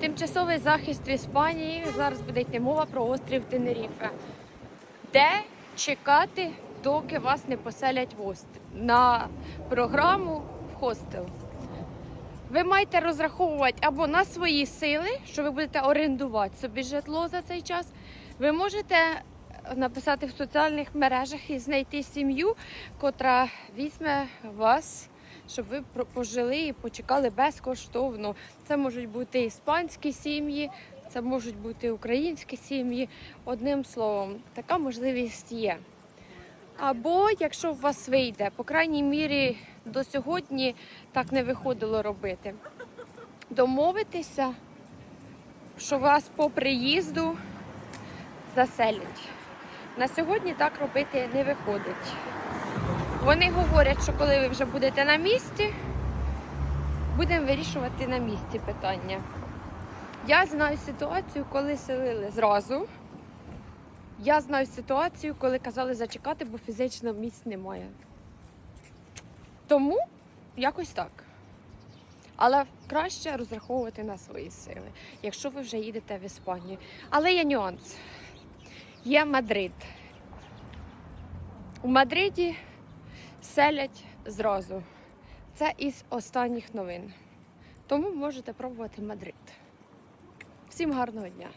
Тимчасовий захист в Іспанії. Зараз буде йти мова про острів Тенеріфе. Де чекати, доки вас не поселять в ост... на програму в хостел? Ви маєте розраховувати або на свої сили, що ви будете орендувати собі житло за цей час. Ви можете написати в соціальних мережах і знайти сім'ю, котра візьме вас, щоб ви пожили і почекали безкоштовно. Це можуть бути іспанські сім'ї, це можуть бути українські сім'ї. Одним словом, така можливість є. Або якщо у вас вийде, по крайній мірі до сьогодні так не виходило робити. Домовитися, що вас по приїзду заселять. На сьогодні так робити не виходить. Вони говорять, що коли ви вже будете на місці, будемо вирішувати на місці питання. Я знаю ситуацію, коли селили зразу. Я знаю ситуацію, коли казали зачекати, бо фізично місць немає. Тому якось так. Але краще розраховувати на свої сили, якщо ви вже їдете в Іспанію. Але є нюанс. Є Мадрид. У Мадриді селять зразу. Це із останніх новин. Тому можете пробувати Мадрид. Всім гарного дня!